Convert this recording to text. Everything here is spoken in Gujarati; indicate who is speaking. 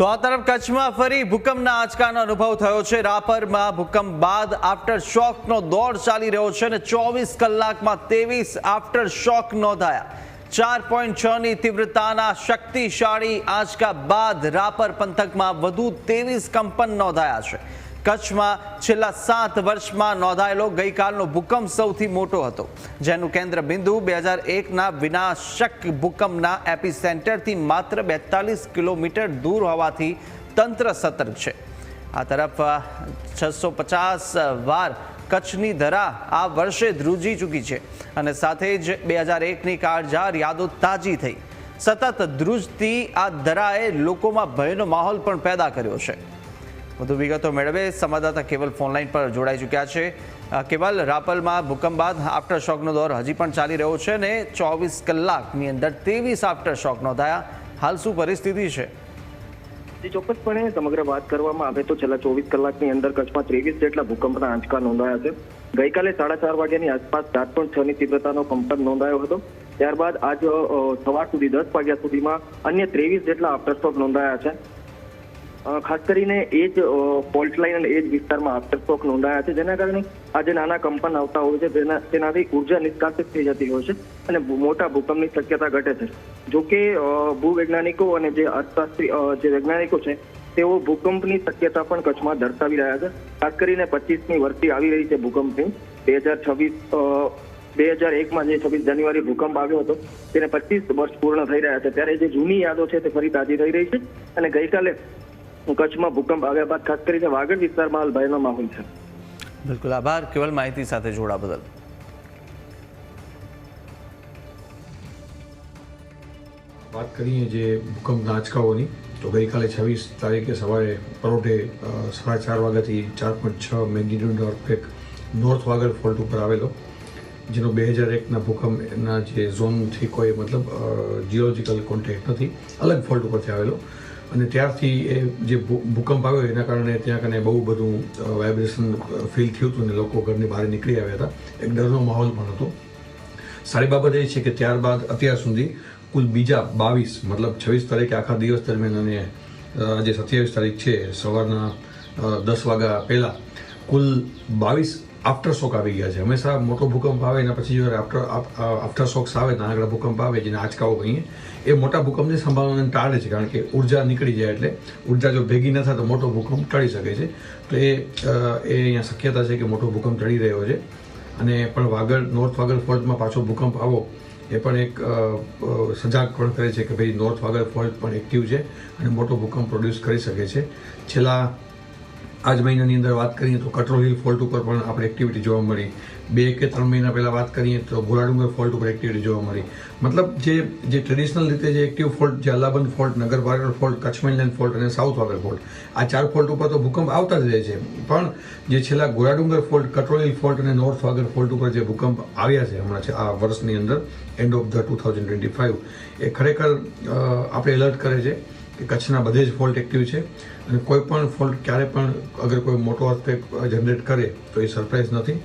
Speaker 1: તો આ તરફ કચ્છમાં ફરી ભૂકંપના આંચકાનો અનુભવ થયો છે. રાપરમાં ભૂકંપ બાદ આફ્ટર શોકનો દોર ચાલી રહ્યો છે અને ચોવીસ કલાકમાં ત્રેવીસ આફ્ટર શોક નોંધાયા. ચાર પોઈન્ટ છની તીવ્રતાના શક્તિશાળી આંચકા બાદ રાપર પંથકમાં વધુ ત્રેવીસ કંપન નોંધાયા છે. કચ્છમાં છેલ્લા સાત વર્ષમાં નોંધાયેલો ગઈકાલનો ભૂકંપ સૌથી મોટો હતો, જેનું કેન્દ્ર બિંદુ બે હજાર એકના વિનાશક ભૂકંપના એપિસેન્ટરથી માત્ર બેતાલીસ કિલોમીટર દૂર હોવાથી તંત્ર સતર્ક છે. આ તરફ છસો પચાસ વાર કચ્છની ધરા આ વર્ષે ધ્રુજી ચૂકી છે અને સાથે જ બે હજાર એકની કાળજાર યાદો તાજી થઈ. સતત ધ્રુજતી આ ધરાએ લોકોમાં ભયનો માહોલ પણ પેદા કર્યો છે. વધુ વિગતો મેળવે. સંવાદદાતા કેવલ ફોનલાઈન પર જોડાઈ ચૂક્યા છે. કેવલ રાપલમાં ભૂકંપ બાદ આફ્ટર શોકનો દોર હજી પણ ચાલી રહ્યો છે અને ચોવીસ કલાકની અંદર ત્રેવીસ આફ્ટર શોક નોંધાયા. હાલ શું પરિસ્થિતિ છે?
Speaker 2: જી, ચોક્કસપણે સમગ્ર વાત કરવામાં આવે તો છેલ્લા ચોવીસ કલાકની અંદર કચ્છમાં ત્રેવીસ જેટલા ભૂકંપના આંચકા નોંધાયા છે. ગઈકાલે સાડા ચાર વાગ્યાની આસપાસ સાત પોઈન્ટ છ ની તીવ્રતાનો કંપન નોંધાયો હતો. ત્યારબાદ આજ સવાર સુધી દસ વાગ્યા સુધીમાં અન્ય ત્રેવીસ જેટલા આફ્ટરશોક નોંધાયા છે. ખાસ કરીને એ જ ફોલ્ટ લાઈન અને એ જ વિસ્તારમાં આફ્ટરશોક નોંધાયા છે. જેના કારણે આ જે નાના કંપન આવતા હોય છે, તેના, તેનાથી ઊર્જા નિષ્કાસિત થઈ જતી હોય છે અને મોટા ભૂકંપની શક્યતા ઘટે છે. જો કે ભૂવૈજ્ઞાનિકો અને જે અર્થશાસ્ત્રી જે વૈજ્ઞાનિકો છે, તેઓ ભૂકંપની શક્યતા પણ કચ્છમાં દર્શાવી રહ્યા છે. ખાસ કરીને પચીસમી વર્ષી આવી રહી છે ભૂકંપની. બે હજાર છવ્વીસ બે હજાર એકમાં જે છવ્વીસ જાન્યુઆરી ભૂકંપ આવ્યો હતો, તેને પચીસ વર્ષ પૂર્ણ થઈ રહ્યા છે. ત્યારે જે જૂની યાદો છે, તે ફરી તાજી થઈ રહી છે અને ગઈકાલે કચ્છમાં ભૂકંપ આવ્યા બાદ ખાસ કરીને વાગડ વિસ્તારમાં હાલ ભયનો માહોલ છે.
Speaker 1: બિલકુલ આભાર. કેવલ માહિતી સાથે જોડા બદલ.
Speaker 3: વાત કરીએ જે ભૂકંપના આંચકાઓની તો ગઈકાલે છવ્વીસ તારીખે સવારે પરોઢે સાડા ચાર વાગ્યાથી ચાર પોઈન્ટ છ મેગ્નિટ્યુડનો અર્થક્વેક નોર્થ વાગડ ફોલ્ટ ઉપર આવેલો જેનો બે હજાર એકના ભૂકંપના જે ઝોનથી કોઈ મતલબ જીઓલોજીકલ કોન્ટેક્ટ નથી અલગ ફોલ્ટ ઉપરથી આવેલો. અને ત્યારથી એ જે ભૂકંપ આવ્યો એના કારણે ત્યાં કને બહુ બધું વાઇબ્રેશન ફીલ થયું હતું અને લોકો ઘરની બહાર નીકળી આવ્યા હતા. એક ડરનો માહોલ પણ હતો. સારી બાબત એ છે કે ત્યારબાદ અત્યાર સુધી કુલ બીજા બાવીસ, મતલબ છવ્વીસ તારીખે આખા દિવસ દરમિયાન અને જે સત્યાવીસ તારીખ છે, સવારના દસ વાગ્યા પહેલાં કુલ બાવીસ આફ્ટર શોક આવી ગયા છે. હંમેશા મોટો ભૂકંપ આવે એના પછી જ્યારે આફ્ટર આફ્ટર શોક્સ આવે, નાનકડા ભૂકંપ આવે, જેને આંચકાઓ કહીએ, એ મોટા ભૂકંપની સંભાવનાને ટાળે છે, કારણ કે ઊર્જા નીકળી જાય એટલે ઊર્જા જો ભેગી ન થાય તો મોટો ભૂકંપ ટળી શકે છે. તો એ એ અહીંયા શક્યતા છે કે મોટો ભૂકંપ ટળી રહ્યો છે. અને પણ વાગડ નોર્થ વાગડ ફોલ્ટમાં પાછો ભૂકંપ આવો, એ પણ એક સજાગ પણ કરે છે કે ભાઈ નોર્થ વાગડ ફોલ્ટ પણ એક્ટિવ છે અને મોટો ભૂકંપ પ્રોડ્યુસ કરી શકે છે. છેલ્લા આજ મહિનાની અંદર વાત કરીએ તો કટરો હિલ ફોલ્ટ ઉપર પણ આપણે એક્ટિવિટી જોવા મળી. બે કે ત્રણ મહિના પહેલાં વાત કરીએ તો ભોલાડુંગર ફોલ્ટ ઉપર એક્ટિવિટી જોવા મળી. મતલબ જે જે ટ્રેડિશનલ રીતે જે એક્ટિવ ફોલ્ટ જે અલ્લાબંધ ફોલ્ટ, નગરપાલિકા ફોલ્ટ, કચ્છ મેઇનલેન્ડ ફોલ્ટ અને સાઉથ વાગર ફોલ્ટ, આ ચાર ફોલ્ટ ઉપર તો ભૂકંપ આવતા જ રહે છે. પણ જે છેલ્લા Goradongar fault Katrol hill fault અને નોર્થ વાગર ફોલ્ટ ઉપર જે ભૂકંપ આવ્યા છે હમણાં છે, આ વર્ષની અંદર end of the two thousand twenty five એ ખરેખર આપણે એલર્ટ કરે છે. કે કચ્છના બધે જ ફોલ્ટ એક્ટિવ છે અને કોઈ પણ ફોલ્ટ ક્યારે પણ અગર કોઈ મોટો અર્થક્વેક જનરેટ કરે તો એ સરપ્રાઇઝ નથી.